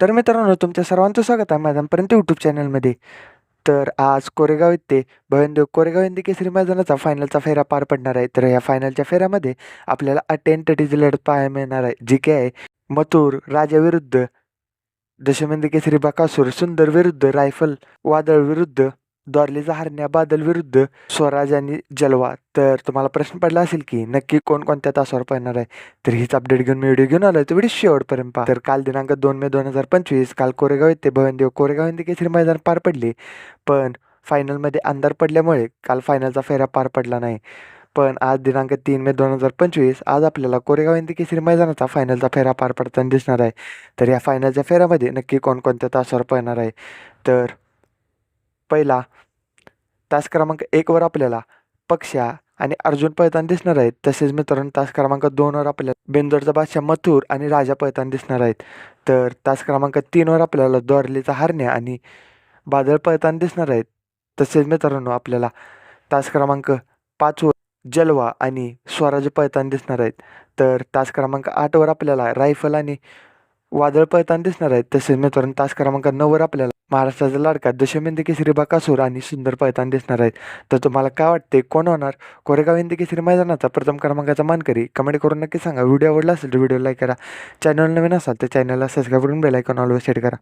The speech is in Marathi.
तर मित्रांनो तुमच्या सर्वांचं स्वागत आहे मैदानपर्यंत यूट्यूब चॅनलमध्ये तर आज कोरेगाव येथे भवनदेव कोरेगाव हिंदी केसरी मैदानाचा फायनलचा फेरा पार पडणार आहे. तर या फायनलच्या फेऱ्यामध्ये आपल्याला अटेंटटीची लढत पाहायला मिळणार आहे. जी के आहे मथुर राजाविरुद्ध विरुद्ध केसरी बकासूर सुंदर विरुद्ध रायफल वादळ विरुद्ध द्वारलीचा हरण्या बादल विरुद्ध स्वराज आणि जलवा. तर तुम्हाला प्रश्न पडला असेल की नक्की कोणकोणत्या तासावर पडणार आहे? तर हीच अपडेट घेऊन मी व्हिडिओ घेऊन आलो आहे व्हिडिओ शेवटपर्यंत पहा. तर काल दिनांक दोन मे दोन हजार पंचवीस काल कोरेगाव येथे भवनदेव कोरेगाव येथे केसरी मैदान पार पडले. पण फायनलमध्ये अंधार पडल्यामुळे काल फायनलचा फेरा पार पडला नाही. पण आज दिनांक तीन मे दोन हजार पंचवीस आज आपल्याला कोरेगाव हिंदी केसरी मैदानाचा फायनलचा फेरा पार पडताना दिसणार आहे. तर या फायनलच्या फेऱ्यामध्ये नक्की कोणकोणत्या तासावर पडणार आहे? तर पहिला तास क्रमांक एकवर आपल्याला पक्षा आणि अर्जुन पळताना दिसणार आहेत. तसेच मित्रांनो तास क्रमांक दोनवर आपल्याला बेंदोरचा बादशाह मथुर आणि राजा पळताना दिसणार आहेत. तर तास क्रमांक तीनवर आपल्याला द्वारलीचा हरण्या आणि बादळ पळताना दिसणार आहेत. तसेच मित्रांनो आपल्याला तास क्रमांक पाचवर जलवा आणि स्वराज पळताना दिसणार आहेत. तर तास क्रमांक आठवर आपल्याला रायफल आणि वादळ पळताना दिसणार आहेत. तसेच मित्रांनो तास क्रमांक नऊवर आपल्याला महाराष्ट्राचा लाडका दशमेंदी केसरी बकासूर आणि सुंदर पळताना दिसणार आहेत. तर तुम्हाला काय वाटते कोण होणार? कोरेगाव हिंदी केसरी मैदानाचा प्रथम क्रमांकाचा मानकरी. कमेंट करून नक्की सांगा. व्हिडिओ आवडला असेल तर व्हिडिओ लाईक करा. चॅनल नवीन असाल तर चॅनलला सबस्क्राईब करून बेल ऑलवेज सेट करा.